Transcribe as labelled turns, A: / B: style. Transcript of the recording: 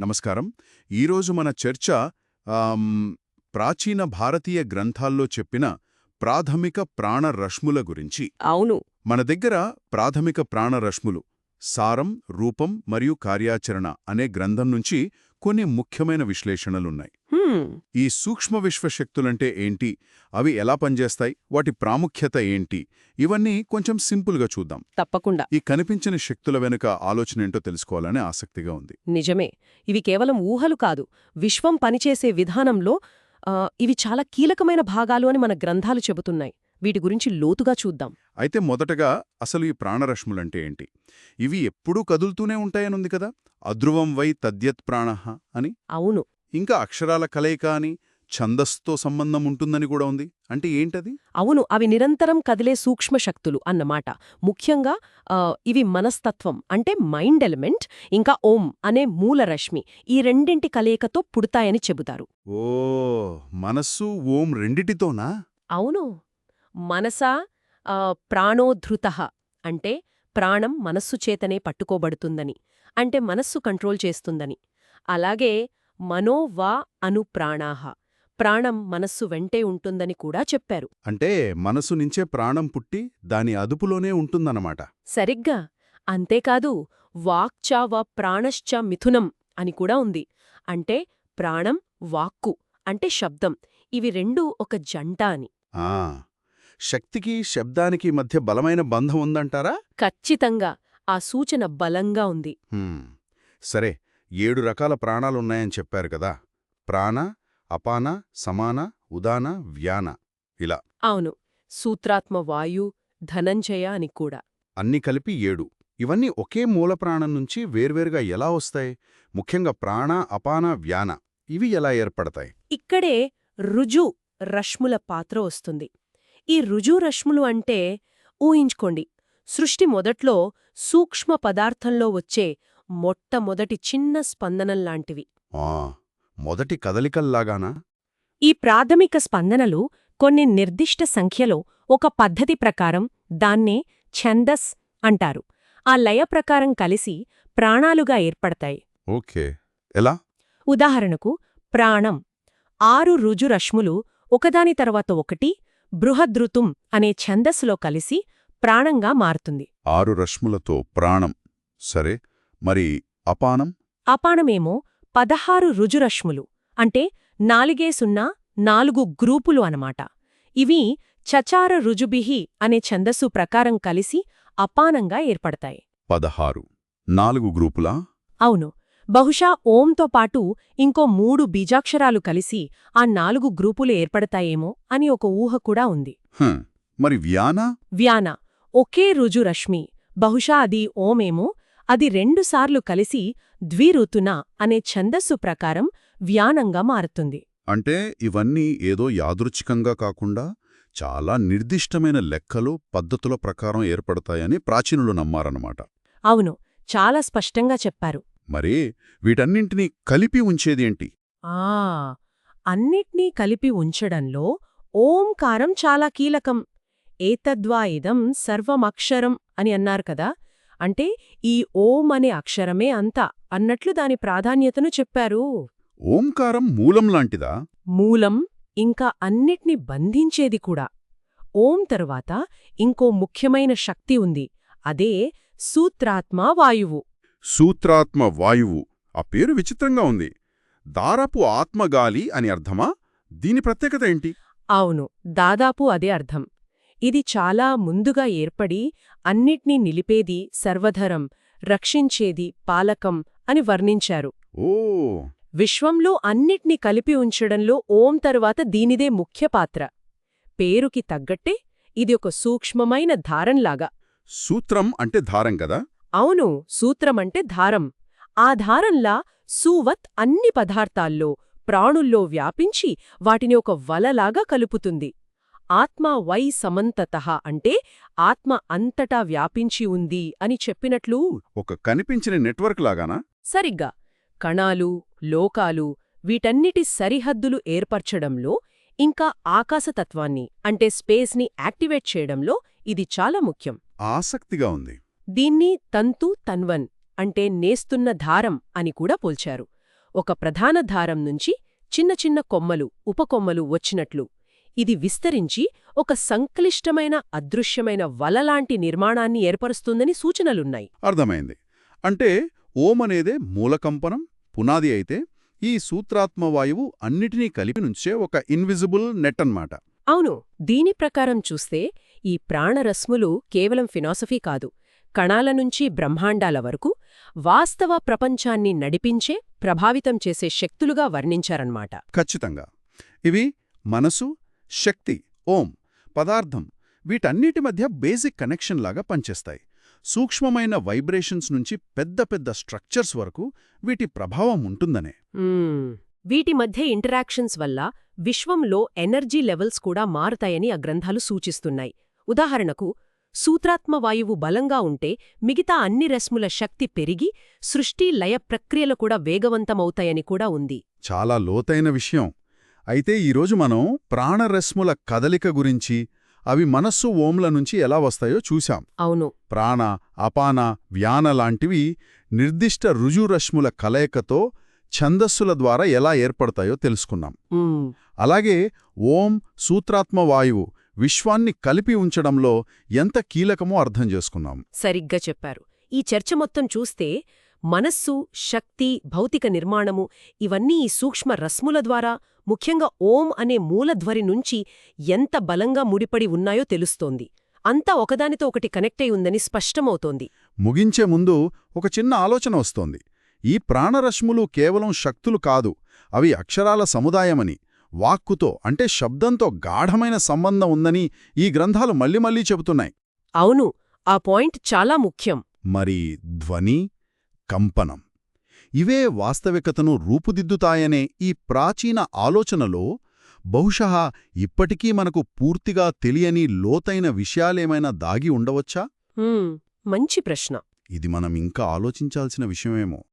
A: నమస్కారం. ఈరోజు మన చర్చ ప్రాచీన భారతీయ గ్రంథాల్లో చెప్పిన ప్రాథమిక ప్రాణరశ్ముల గురించి.
B: అవును.
A: మన దగ్గర ప్రాథమిక ప్రాణరశ్ములు సారం రూపం మరియు కార్యాచరణ అనే గ్రంథం నుంచి కొన్ని ముఖ్యమైన విశ్లేషణలున్నాయి. ఈ సూక్ష్మ విశ్వశక్తులంటే ఏంటి? అవి ఎలా పనిచేస్తాయి? వాటి ప్రాముఖ్యత ఏంటి? ఇవన్నీ కొంచెం సింపుల్గా చూద్దాం.
B: తప్పకుండా.
A: ఈ కనిపించని శక్తుల వెనుక ఆలోచన ఏంటో తెలుసుకోవాలని ఆసక్తిగా ఉంది.
B: నిజమే. ఇవి కేవలం ఊహలు కాదు. విశ్వం పనిచేసే విధానంలో ఇవి చాలా కీలకమైన భాగాలు అని మన గ్రంథాలు చెబుతున్నాయి. వీటి గురించి లోతుగా చూద్దాం.
A: అయితే మొదటగా అసలు ఈ ప్రాణరశ్ములంటే ఏంటి? ఇవి ఎప్పుడూ కదులుతూనే ఉంటాయనుంది కదా? అధ్రువం వై తద్యత్ ప్రాణః అని?
B: అవును.
A: ఇంకా అక్షరాల కలయిక అని ఛందస్తో సంబంధం ఉంటుందని కూడా ఉంది. అంటే ఏంటది?
B: అవును అవి నిరంతరం కదిలే సూక్ష్మ శక్తులు అన్నమాట. ముఖ్యంగా ఇవి మనస్తత్వం అంటే మైండ్ ఎలిమెంట్ ఇంకా ఓం అనే మూల రశ్మి ఈ రెండింటి కలయికతో పుడతాయని చెబుతారు.
A: ఓ మనస్సు ఓం రెండిటితోనా?
B: అవును. మనసా ఆ, ప్రాణోద్ధృత అంటే ప్రాణం మనస్సు చేతనే పట్టుకోబడుతుందని. అంటే మనస్సు కంట్రోల్ చేస్తుందని. అలాగే మనోవా అను ప్రాణాహ ప్రాణం మనస్సు వెంటే ఉంటుందని కూడా చెప్పారు.
A: అంటే మనసు నుంచే ప్రాణం పుట్టి దాని అదుపులోనే ఉంటుందన్నమాట.
B: సరిగ్గా. అంతేకాదు వాక్చ వ ప్రాణశ్చ మిథునం అని కూడా ఉంది. అంటే ప్రాణం వాక్కు అంటే శబ్దం. ఇవి రెండూ ఒక జంట అని.
A: ఆ. శక్తికి శబ్దానికి మధ్య బలమైన బంధం ఉందంటారా?
B: ఖచ్చితంగా. ఆ సూచన బలంగా ఉంది.
A: సరే ఏడు రకాల ప్రాణాలున్నాయని చెప్పారు కదా. ప్రాణ అపాన సమాన ఉదాన వ్యాన. ఇలా.
B: అవును. సూత్రాత్మ వాయు ధనంజయ అని కూడా.
A: అన్ని కలిపి ఏడు. ఇవన్నీ ఒకే మూల ప్రాణం నుంచి వేర్వేరుగా ఎలా వస్తాయి? ముఖ్యంగా ప్రాణ అపాన వ్యాన. ఇవి ఎలా ఏర్పడతాయి?
B: ఇక్కడే రుజు రశ్ముల పాత్ర వస్తుంది. ఈ రుజు రశ్ములు అంటే ఊహించుకోండి. సృష్టి మొదట్లో సూక్ష్మ పదార్థంలో వచ్చే మొట్టమొదటి చిన్న స్పందనంలాంటివి
A: ఆ మొదటి కదలికల్లాగానా?
B: ఈ ప్రాథమిక స్పందనలు కొన్ని నిర్దిష్ట సంఖ్యలో ఒక పద్ధతి ప్రకారం దాన్నే ఛందస్ అంటారు. ఆ లయ ప్రకారం కలిసి ప్రాణాలుగా ఏర్పడతాయి.
A: ఓకే. ఎలా?
B: ఉదాహరణకు ప్రాణం. ఆరు రుజురశ్ములు ఒకదాని తర్వాత ఒకటి బృహద్రుతుం అనే ఛందస్సులో కలిసి ప్రాణంగా మారుతుంది.
A: ఆరు రశ్ములతో ప్రాణం. సరే మరి అపానం?
B: అపానమేమో పదహారు రుజురశ్ములు అంటే నాలుగే సున్నా నాలుగు గ్రూపులు అనమాట ఇవి చచార రుజుబిహి అనే ఛందస్సు ప్రకారం కలిసి అపానంగా ఏర్పడతాయి.
A: పదహారు. నాలుగు గ్రూపులా?
B: అవును. బహుశా ఓంతో పాటు ఇంకో మూడు బీజాక్షరాలు కలిసి ఆ నాలుగు గ్రూపులు ఏర్పడతాయేమో అని ఒక ఊహ కూడా ఉంది.
A: మరి వ్యాన?
B: వ్యాన. ఒకే రుజురశ్మి బహుశా అది ఓమేమో. అది రెండుసార్లు కలిసి ద్విరుతున అనే ఛందస్సు ప్రకారం వ్యానంగా మారుతుంది.
A: అంటే ఇవన్నీ ఏదో యాదృచ్ఛికంగా కాకుండా చాలా నిర్దిష్టమైన లెక్కలు పద్ధతుల ప్రకారం ఏర్పడతాయని ప్రాచీనులు నమ్మారన్నమాట.
B: అవును చాలా స్పష్టంగా చెప్పారు.
A: మరి వీటన్నింటినీ కలిపి ఉంచేదేంటి
B: ఆ అన్నిట్నీ కలిపి ఉంచడంలో ఓంకారం చాలా కీలకం. ఏతద్వా ఇదం సర్వమక్షరం అని అన్నారు కదా. అంటే ఈ ఓం అనే అక్షరమే అంతా అన్నట్లు దాని ప్రాధాన్యతను చెప్పారు.
A: ఓంకారం మూలం లాంటిదా?
B: మూలం ఇంకా అన్నిట్ని బంధించేది కూడా. ఓం తరువాత ఇంకో ముఖ్యమైన శక్తి ఉంది. అదే సూత్రాత్మ వాయువు.
A: సూత్రాత్మ వాయువు. ఆ పేరు విచిత్రంగా ఉంది. దారపు ఆత్మగాలి అని అర్థమా? దీని ప్రత్యేకత ఏంటి?
B: అవును దాదాపు అదే అర్థం. ఇది చాలా ముందుగా ఏర్పడి అన్నిట్నీ నిలిపేది సర్వధరం రక్షించేది పాలకం అని వర్ణించారు.
A: ఓ!
B: విశ్వంలో అన్నిట్నీ కలిపి ఉంచడంలో ఓం తరువాత దీనిదే ముఖ్య పాత్ర. పేరుకి తగ్గట్టే ఇది ఒక సూక్ష్మమైన ధారంలాగా.
A: సూత్రం అంటే దారం కదా?
B: అవును సూత్రమంటే ధారం. ఆ ధారంలా సూవత్ అన్ని పదార్థాల్లో ప్రాణుల్లో వ్యాపించి వాటిని ఒక వలలాగా కలుపుతుంది. ఆత్మ వై సమంతత అంటే ఆత్మ అంతటా వ్యాపించి ఉంది అని చెప్పినట్లు
A: ఒక కనిపించిన నెట్వర్క్ లాగానా?
B: సరిగ్గా. కణాలు లోకాలు వీటన్నిటి సరిహద్దులు ఏర్పర్చడంలో ఇంకా ఆకాశతత్వాన్ని అంటే స్పేస్ని యాక్టివేట్ చేయడంలో ఇది చాలా ముఖ్యం.
A: ఆసక్తిగా ఉంది.
B: దీన్ని తంతు తన్వన్ అంటే నేస్తున్న దారం అని కూడా పోల్చారు. ఒక ప్రధాన దారం నుంచి చిన్న చిన్న కొమ్మలు ఉపకొమ్మలు వచ్చినట్లు ఇది విస్తరించి ఒక సంక్లిష్టమైన అదృశ్యమైన వలలాంటి నిర్మాణాన్ని ఏర్పరుస్తుందని సూచనలున్నాయి.
A: అర్థమైంది. అంటే ఓం అనేదే మూలకంపనం పునాది అయితే ఈ సూత్రాత్మ వాయువు అన్నిటినీ కలిపి నుంచే ఒక ఇన్విజిబుల్ నెట్ అన్నమాట.
B: అవును దీని ప్రకారం చూస్తే ఈ ప్రాణరశ్ములు కేవలం ఫిలాసఫీ కాదు కణాల నుంచి బ్రహ్మాండాల వరకు వాస్తవ ప్రపంచాన్ని నడిపించే ప్రభావితం చేసే శక్తులుగా వర్ణించారన్నమాట.
A: ఖచ్చితంగా. ఇవి మనసు శక్తి ఓం పదార్థం వీటన్నిటి మధ్య బేసిక్ కనెక్షన్ లాగా పనిచేస్తాయి. సూక్ష్మమైన వైబ్రేషన్స్ నుంచి పెద్ద పెద్ద స్ట్రక్చర్స్ వరకు వీటి ప్రభావం ఉంటుందనే.
B: వీటి మధ్య ఇంటరాక్షన్స్ వల్ల విశ్వంలో ఎనర్జీ లెవెల్స్ కూడా మారుతాయని ఆ గ్రంథాలు సూచిస్తున్నాయి. ఉదాహరణకు సూత్రాత్మ వాయువు బలంగా ఉంటే మిగతా అన్ని రశ్ముల శక్తి పెరిగి సృష్టి లయ ప్రక్రియలు కూడా వేగవంతమవుతాయని కూడా ఉంది.
A: చాలా లోతైన విషయం. అయితే ఈరోజు మనం ప్రాణరశ్ముల కదలిక గురించి అవి మనస్సు ఓంల నుంచి ఎలా వస్తాయో చూశాం.
B: అవును.
A: ప్రాణ అపాన వ్యాన లాంటివి నిర్దిష్ట రుజురశ్ముల కలయికతో ఛందస్సుల ద్వారా ఎలా ఏర్పడతాయో తెలుసుకున్నాం. అలాగే ఓం సూత్రాత్మ వాయువు విశ్వాన్ని కలిపి ఉంచడంలో ఎంత కీలకమో అర్థం చేసుకున్నాం.
B: సరిగ్గా చెప్పారు. ఈ చర్చ మొత్తం చూస్తే మనస్సు శక్తి భౌతిక నిర్మాణము ఇవన్నీ ఈ సూక్ష్మ రశ్ముల ద్వారా ముఖ్యంగా ఓం అనే మూలధ్వరి నుంచి ఎంత బలంగా ముడిపడి ఉన్నాయో తెలుస్తోంది. అంతా ఒకదానితో ఒకటి కనెక్ట్ అయి ఉందని స్పష్టమవుతోంది.
A: ముగించే ముందు ఒక చిన్న ఆలోచన వస్తోంది. ఈ ప్రాణరశ్ములు కేవలం శక్తులు కాదు అవి అక్షరాల సముదాయమని వాక్కుతో అంటే శబ్దంతో గాఢమైన సంబంధం ఉందని ఈ గ్రంథాలు మళ్ళీ మళ్ళీ చెబుతున్నాయి.
B: అవును ఆ పాయింట్ చాలా ముఖ్యం.
A: మరి ధ్వని కంపనం. ఇవే వాస్తవికతను రూపుదిద్దుతాయనే ఈ ప్రాచీన ఆలోచనలో బహుశః ఇప్పటికీ మనకు పూర్తిగా తెలియని లోతైన విషయాలేమైనా దాగి ఉండవచ్చా?
B: మంచి ప్రశ్న.
A: ఇది మనం ఇంకా ఆలోచించాల్సిన విషయమేమో.